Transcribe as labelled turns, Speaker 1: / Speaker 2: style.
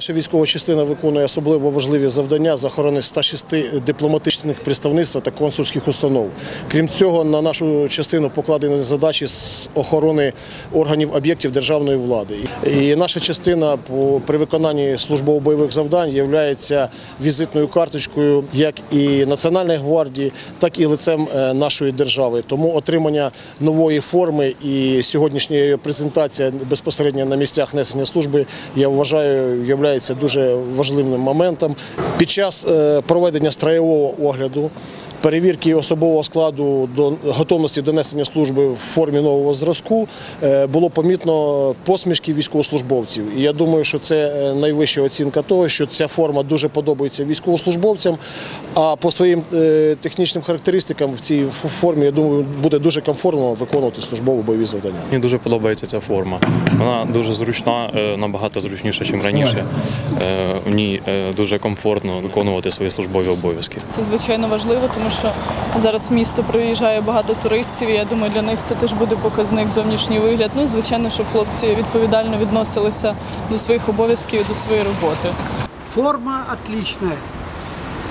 Speaker 1: Наша військова частина виконує особливо важливі завдання з охорони 106 дипломатичних представництв та консульських установ. Крім цього, на нашу частину покладені задачі з охорони органів об'єктів державної влади. І наша частина при виконанні службово-бойових завдань є візитною карточкою як і Національної гвардії, так і лицем е, нашої держави. Тому отримання нової форми і сьогоднішня презентація безпосередньо на місцях несення служби, я вважаю, є дуже важливим моментом. Під час е, проведення строєвого огляду. Перевірки особового складу до готовності до несення служби в формі нового зразку е, було помітно посмішки військовослужбовців. І я думаю, що це е, найвища оцінка того, що ця форма дуже подобається військовослужбовцям. А по своїм е, технічним характеристикам в цій формі, я думаю, буде дуже комфортно виконувати службово-бойові завдання.
Speaker 2: Мені дуже подобається ця форма. Вона дуже зручна, набагато зручніша, ніж раніше. В ній дуже комфортно виконувати свої службові обов'язки.
Speaker 3: Це звичайно важливо, що зараз в місто приїжджає багато туристів. і Я думаю, для них це теж буде показник зовнішній вигляд. Ну звичайно, щоб хлопці відповідально відносилися до своїх обов'язків і до своєї роботи.
Speaker 4: Форма отличная.